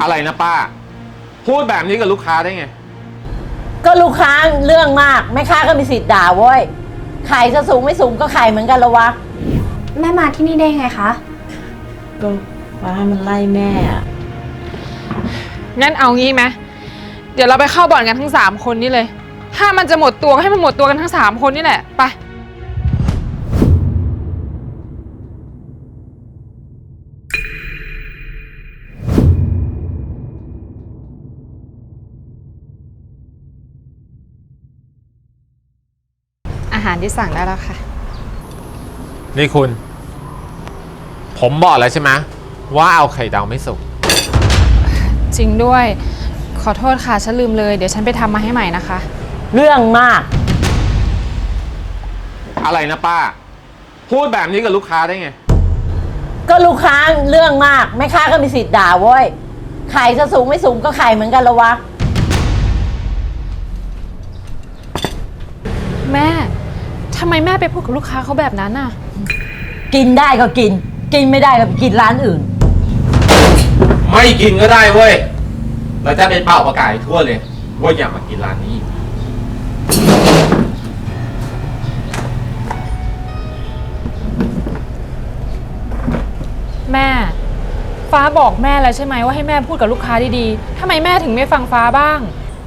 อะไรนะป้า พูดแบบนี้กับลูกค้าได้ไง ก็ลูกค้าเรื่องมากแม่ค้าก็มีสิทธิ์ด่าเว้ยขายจะสูงไม่สูงก็ขายเหมือนกันละวะ แม่มาที่นี่ได้ยังไงคะ ก็ฟ้ามันไล่แม่อะงั้นเอางี้ไหมเดี๋ยวเราไปเข้าบ่อนกันทั้ง3คนนี่เลย ถ้ามันจะหมดตัวก็ให้มันหมดตัวกันทั้ง3คนนี่แหละ ไป หารที่สั่งได้แล้วค่ะ นี่คุณ ผมบอกแล้วใช่ไหมว่าเอาไข่ดาวไม่สุก จริงด้วย ขอโทษค่ะ ฉันลืมเลย เดี๋ยวฉันไปทำมาให้ใหม่นะคะ เรื่องมาก อะไรนะป้า พูดแบบนี้กับลูกค้าได้ไง ก็ลูกค้าเรื่องมากแม่ค้าก็มีสิทธิ์ด่าเว้ยขายจะสูงไม่สูงก็ขายเหมือนกันละวะ แม่ ทำไมแม่ไปพูดกับลูกค้าเขาแบบนั้นน่ะ กินได้ก็กิน กินไม่ได้ก็ไปกินร้านอื่น ไม่กินก็ได้เว้ยแล้วจะเป็นเป่าประกาศให้ทั่วเลยว่าอย่ามากินร้านนี้แม่ ฟ้าบอกแม่แล้วใช่ไหมว่าให้แม่พูดกับลูกค้าดีๆทำไมแม่ถึงไม่ฟังฟ้าบ้าง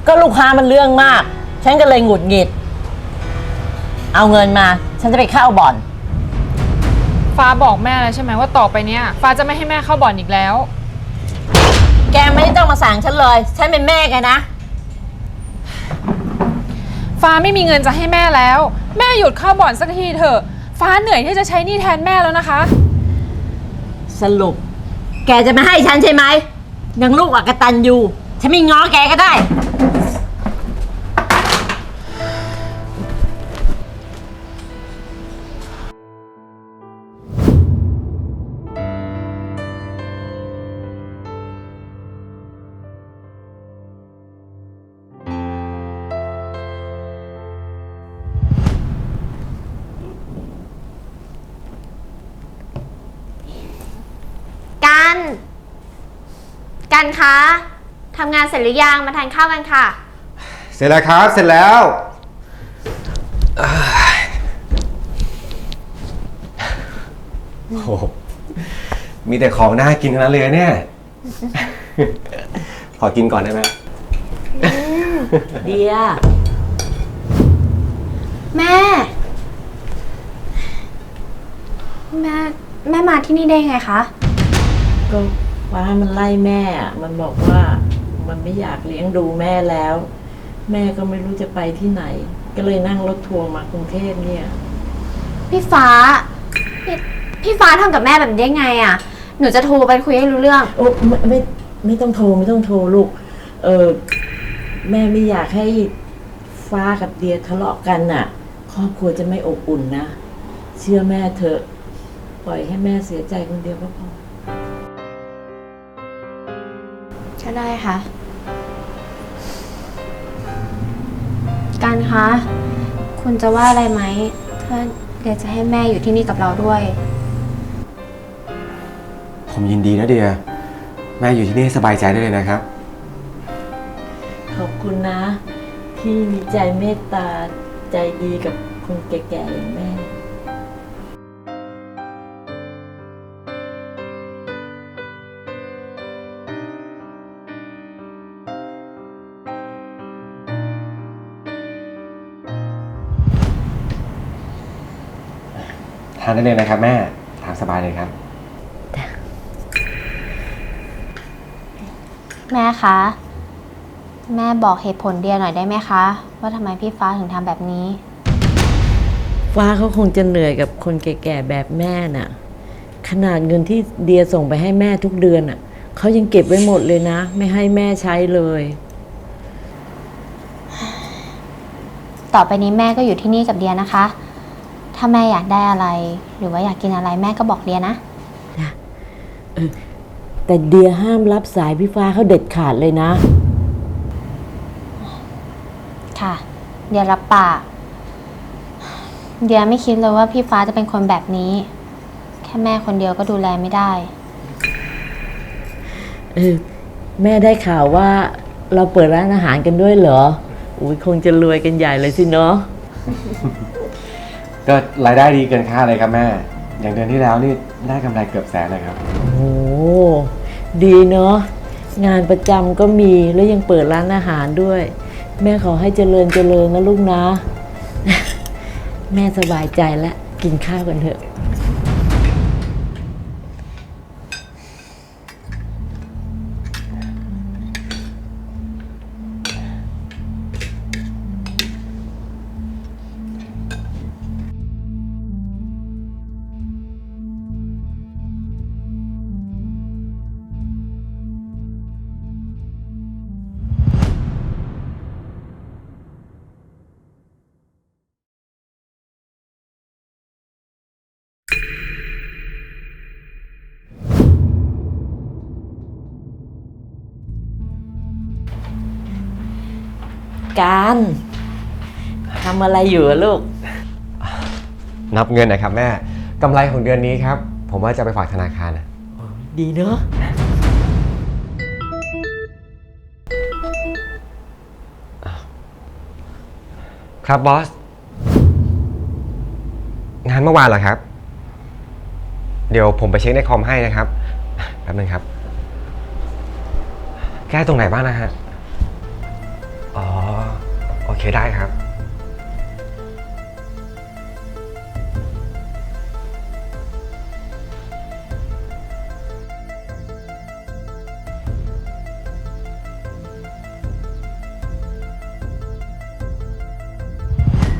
ก็ลูกค้ามันเรื่องมาก ฉันก็เลยหงุดหงิด เอาเงินมา ฉันจะไปเข้าบ่อน ฟ้าบอกแม่แล้วใช่ไหมว่าต่อไปเนี้ยฟ้าจะไม่ให้แม่เข้าบ่อนอีกแล้ว แกไม่ได้ต้องมาสั่งฉันเลย ฉันเป็นแม่แกนะ ฟ้าไม่มีเงินจะให้แม่แล้ว แม่หยุดเข้าบ่อนสักทีเถอะ ฟ้าเหนื่อยที่จะใช้หนี้แทนแม่แล้วนะคะ สรุป แกจะไม่ให้ฉันใช่ไหมยังลูกอักตันอยู่ ฉันไม่ง้อแกก็ได้ กันคะทำงานเสร็จหรือยังมาทานข้าวกันค่ะ เสร็จแล้วครับ เสร็จแล้ว โอ้โหมีแต่ของน่ากินทั้งนั้นเลยเนี่ย ขอกินก่อนได้ไหม เดียแม่ แม่ แม่มาที่นี่ได้ยังไงคะ ก็ ฟ้ามันไล่แม่อะมันบอกว่ามันไม่อยากเลี้ยงดูแม่แล้ว แม่ก็ไม่รู้จะไปที่ไหน ก็เลยนั่งรถทัวร์มากรุงเทพเนี่ย พี่ฟ้าพี่พี่ฟ้าทำกับแม่แบบนี้ได้ไงอะ่ะ หนูจะโทรไปคุยให้รู้เรื่อง โอ้ไม่ไม่ไม่ต้องโทรไม่ต้องโทรลูก เออแม่ไม่อยากให้ฟ้ากับเดียทะเลาะกันน่ะ ครอบครัวจะไม่อบอุ่นนะ เชื่อแม่เถอะ ปล่อยให้แม่เสียใจคนเดียวก็พอ ก็ได้ค่ะ การคะ คุณจะว่าอะไรไหมถ้าเดี๋ยวจะให้แม่อยู่ที่นี่กับเราด้วย ผมยินดีนะเดีย แม่อยู่ที่นี่สบายใจได้เลยนะครับ ขอบคุณนะ ที่มีใจเมตตาใจดีกับคนแก่ๆอย่างแม่านได้เลยนะครับ แม่ทานสบายเลยครับ แม่คะ แม่บอกเหตุผลเดียหน่อยได้ไหมคะ ว่าทำไมพี่ฟ้าถึงทำแบบนี้ ฟ้าเขาคงจะเหนื่อยกับคนแก่ๆแบบแม่น่ะ ขนาดเงินที่เดียส่งไปให้แม่ทุกเดือนน่ะเขายังเก็บไว้หมดเลยนะ ไม่ให้แม่ใช้เลย ต่อไปนี้แม่ก็อยู่ที่นี่กับเดียนะคะ ถ้าแม่อยากได้อะไร หรือว่าอยากกินอะไรแม่ก็บอกเดียนะ แต่เดียห้ามรับสายพี่ฟ้าเขาเด็ดขาดเลยนะ ค่ะ เดียรับปาก เดียไม่คิดเลยว่าพี่ฟ้าจะเป็นคนแบบนี้ แค่แม่คนเดียวก็ดูแลไม่ได้ เออ แม่ได้ข่าวว่าเราเปิดร้านอาหารกันด้วยเหรออุ้ยคงจะรวยกันใหญ่เลยสิเนาะ ก็รายได้ดีเกินคาดเลยครับแม่ อย่างเดือนที่แล้วนี่ได้กำไรเกือบแสนเลยครับ โอ้โหดีเนาะงานประจำก็มีแล้วยังเปิดร้านอาหารด้วย แม่ขอให้เจริญเจริญนะลูกนะ แม่สบายใจแล้วกินข้าวกันเถอะ การทำอะไรอยู่อะลูก นับเงินนะครับแม่กำไรของเดือนนี้ครับ ผมว่าจะไปฝากธนาคารนะดีเนาะครับบอส งานเมื่อวานเหรอครับ เดี๋ยวผมไปเช็คในคอมให้นะครับแป๊บนึงครับ แก้ตรงไหนบ้างนะฮะอ๋อโอ เคได้ครับ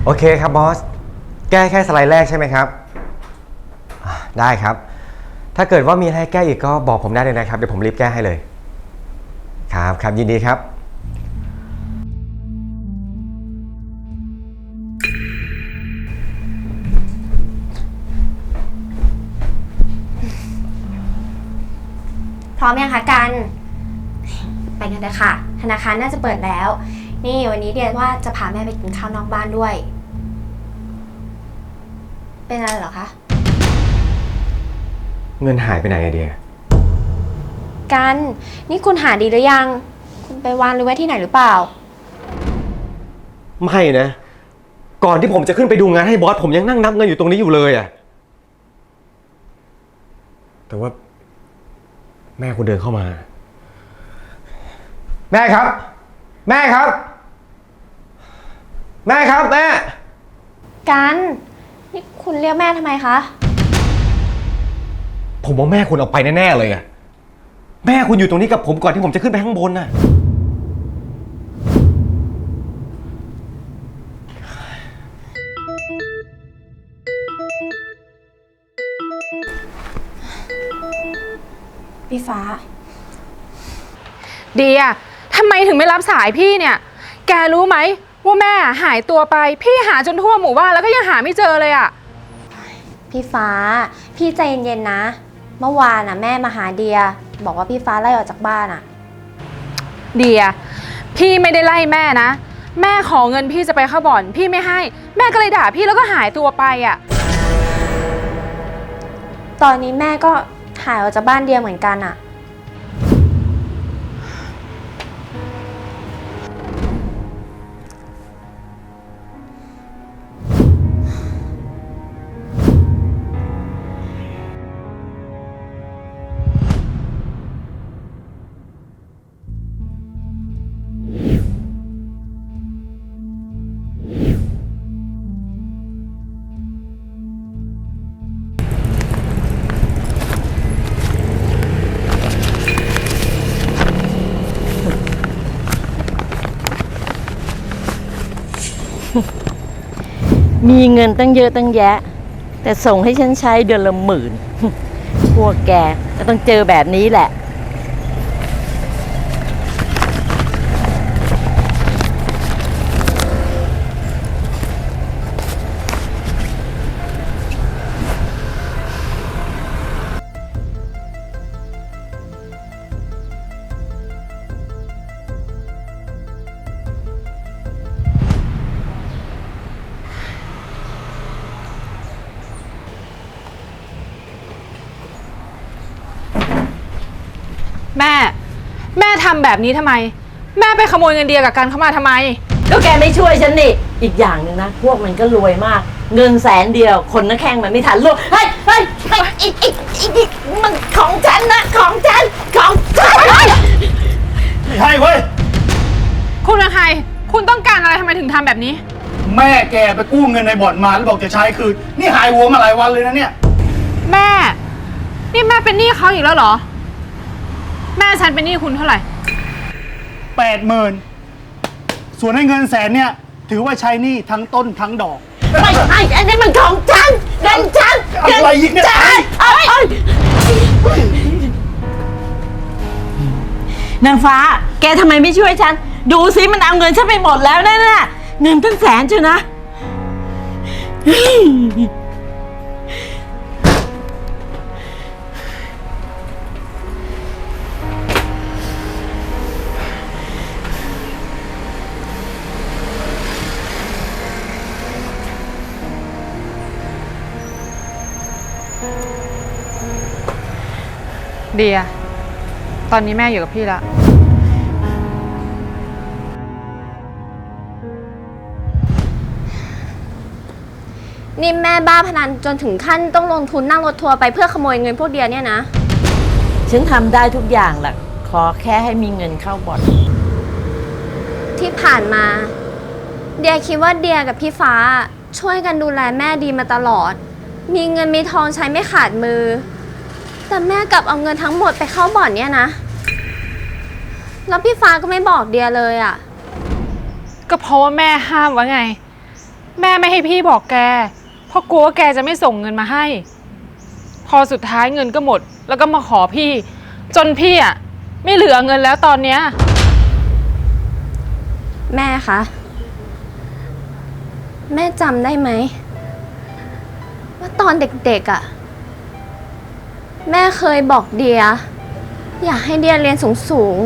โอเคครับบอส แก้แค่สไลด์แรกใช่ไหมครับอ่าได้ครับ ถ้าเกิดว่ามีอะไรให้แก้อีกก็บอกผมได้เลยนะครับ เดี๋ยวผมรีบแก้ให้เลย ครับครับยินดีครับ พร้อมยังคะกัน ไปกันเถอะค่ะ ธนาคารน่าจะเปิดแล้ว นี่วันนี้เดียว่าจะพาแม่ไปกินข้าวนอกบ้านด้วย เป็นอะไรเหรอคะ เงินหายไปไหนอะเดีย กัน นี่คุณหาดีหรือยัง คุณไปวางหรือไว้ที่ไหนหรือเปล่า ไม่นะ ก่อนที่ผมจะขึ้นไปดูงานให้บอสผมยังนั่งนับเงินอยู่ตรงนี้อยู่เลยอะแต่ว่า แม่คุณเดินเข้ามา แม่ครับ แม่ครับ แม่ครับแม่ กันนี่คุณเรียกแม่ทำไมคะ ผมว่าแม่คุณเอาไปแน่ๆเลยอะแม่คุณอยู่ตรงนี้กับผมก่อนที่ผมจะขึ้นไปข้างบนน่ะ พี่ฟ้า เดียทำไมถึงไม่รับสายพี่เนี่ย แกรู้ไหมว่าแม่หายตัวไป พี่หาจนทั่วหมู่บ้านแล้วก็ยังหาไม่เจอเลยอะพี่ฟ้า พี่ใจเย็นๆนะ เมื่อวานน่ะแม่มาหาเดีย บอกว่าพี่ฟ้าไล่ออกจากบ้านอะ เดีย พี่ไม่ได้ไล่แม่นะ แม่ขอเงินพี่จะไปเข้าบ่อน พี่ไม่ให้ แม่ก็เลยด่าพี่แล้วก็หายตัวไปอะตอนนี้แม่ก็ หายออกจากบ้านเดียเหมือนกันอะ มีเงินตั้งเยอะตั้งแยะ แต่ส่งให้ฉันใช้เดือนละหมื่น พวกแกก็ต้องเจอแบบนี้แหละ ทำแบบนี้ทำไม แม่ไปขโมยเงินเดียกับการเข้ามาทำไม ก็แกไม่ช่วยฉันนี่ อีกอย่างหนึ่งนะ พวกมันก็รวยมาก เงินแสนเดียว คนนักแข่งมันไม่ทันลูกเฮ้ยเฮ้ยเฮ้ยอีกอีกอีกอีกมันของฉันนะ ของฉัน ของฉันไม่ใช่เว้ย คุณเป็นใคร คุณต้องการอะไรทำไมถึงทำแบบนี้ แม่แกไปกู้เงินในบ่อนมาแล้วบอกจะใช้คืน นี่หายหัวมาหลายวันเลยนะเนี่ย แม่ นี่แม่เป็นหนี้เขาอีกแล้วเหรอ แม่ฉันเป็นหนี้คุณเท่าไหร่ แปดหมื่นส่วนให้เงินแสนเนี่ย ถือว่าใช้หนี้ทั้งต้นทั้งดอก ไม่ใช่อันนี้มันของฉันเงินฉันเงินอะไรอีกเนี่ย ฉันเอ้ยเอ้ยนางฟ้า แกทำไมไม่ช่วยฉัน ดูสิมันเอาเงินฉันไปหมดแล้วนั่นน่ะเงินตั้งแสนเชียวนะ เดีย ตอนนี้แม่อยู่กับพี่แล้วนี่แม่บ้าพนันจนถึงขั้นต้องลงทุนนั่งรถทัวร์ไปเพื่อขโมยเงินพวกเดียเนี่ยนะ ฉันทำได้ทุกอย่างแหละขอแค่ให้มีเงินเข้าบ่อนที่ผ่านมา เดียคิดว่าเดียกับพี่ฟ้าช่วยกันดูแลแม่ดีมาตลอด มีเงินมีทองใช้ไม่ขาดมือ แต่แม่กลับเอาเงินทั้งหมดไปเข้าบ่อนเนี่ยนะ แล้วพี่ฟ้าก็ไม่บอกเดียเลยอะ่ะ ก็เพราะว่าแม่ห้ามไว้ไง แม่ไม่ให้พี่บอกแก เพราะกลัวว่าแกจะไม่ส่งเงินมาให้ พอสุดท้ายเงินก็หมด แล้วก็มาขอพี่ จนพี่อะไม่เหลือเงินแล้วตอนเนี้ย แม่คะ แม่จำได้ไหม ว่าตอนเด็กๆอะ่ะ แม่เคยบอกเดีย อยากให้เดียเรียนสูง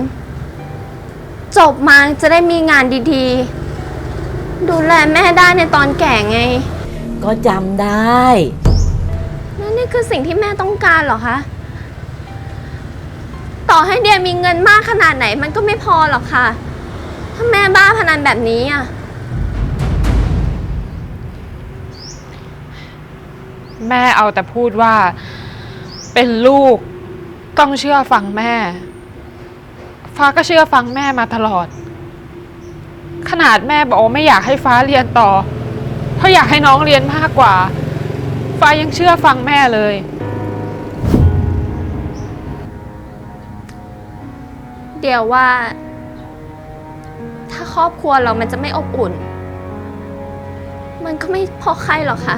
ๆ จบมาจะได้มีงานดีๆ ดูแลแม่ได้ในตอนแก่ไง ก็จำได้ นั่นนี่คือสิ่งที่แม่ต้องการเหรอคะ ต่อให้เดียมีเงินมากขนาดไหนมันก็ไม่พอหรอกค่ะ ถ้าแม่บ้าพนันแบบนี้อะ แม่เอาแต่พูดว่า เป็นลูก ต้องเชื่อฟังแม่ ฟ้าก็เชื่อฟังแม่มาตลอด ขนาดแม่บอกไม่อยากให้ฟ้าเรียนต่อ เพราะอยากให้น้องเรียนมากกว่า ฟ้ายังเชื่อฟังแม่เลย เดี๋ยวว่า ถ้าครอบครัวเรามันจะไม่อบอุ่น มันก็ไม่เพราะใครหรอกค่ะ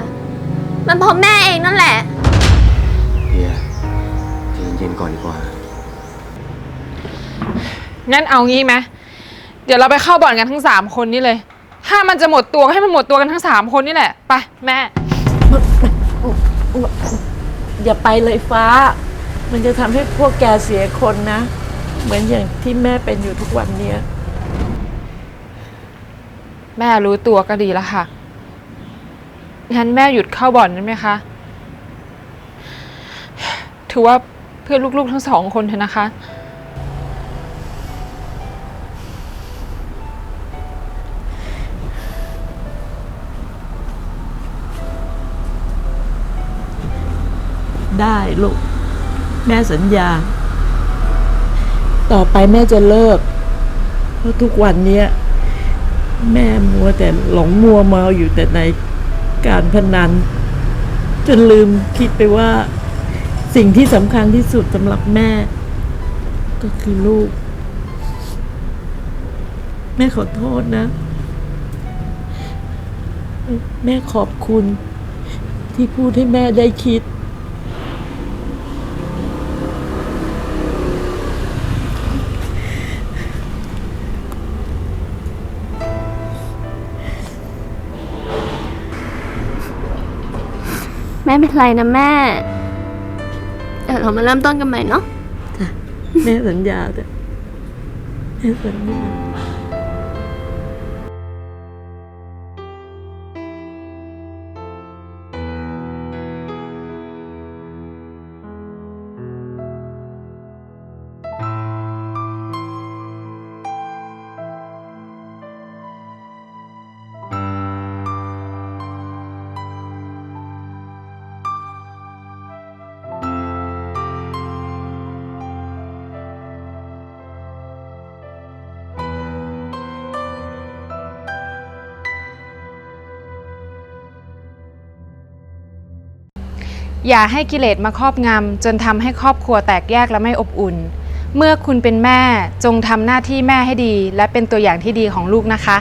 มันเพราะแม่เองนั่นแหละ งั้นเอางี้ไหมเดี๋ยวเราไปเข้าบ่อนกันทั้งสามคนนี่เลย ถ้ามันจะหมดตัวก็ให้มันหมดตัวกันทั้งสามคนนี่แหละ ไปแม่ อย่าไปเลยฟ้า มันจะทำให้พวกแกเสียคนนะ เหมือนอย่างที่แม่เป็นอยู่ทุกวันเนี้ย แม่รู้ตัวก็ดีแล้วค่ะ งั้นแม่หยุดเข้าบ่อนได้ไหมคะ ถือว่าเพื่อลูกๆทั้งสองคนเถอะนะคะ ได้ลูก แม่สัญญา ต่อไปแม่จะเลิก เพราะทุกวันเนี้ยแม่มัวแต่หลงมัวเมาอยู่แต่ในการพนัน จนลืมคิดไปว่าสิ่งที่สำคัญที่สุดสำหรับแม่ ก็คือลูก แม่ขอโทษนะ แม่ขอบคุณที่พูดให้แม่ได้คิด แม่เป็นไรนะแม่ เดี๋ยวเรามาเริ่มต้นกันใหม่เนาะ แม่สัญญาจ้ะแม่สัญญา อย่าให้กิเลสมาครอบงำ จนทำให้ครอบครัวแตกแยกและไม่อบอุ่น เมื่อคุณเป็นแม่จงทำหน้าที่แม่ให้ดี และเป็นตัวอย่างที่ดีของลูกนะคะ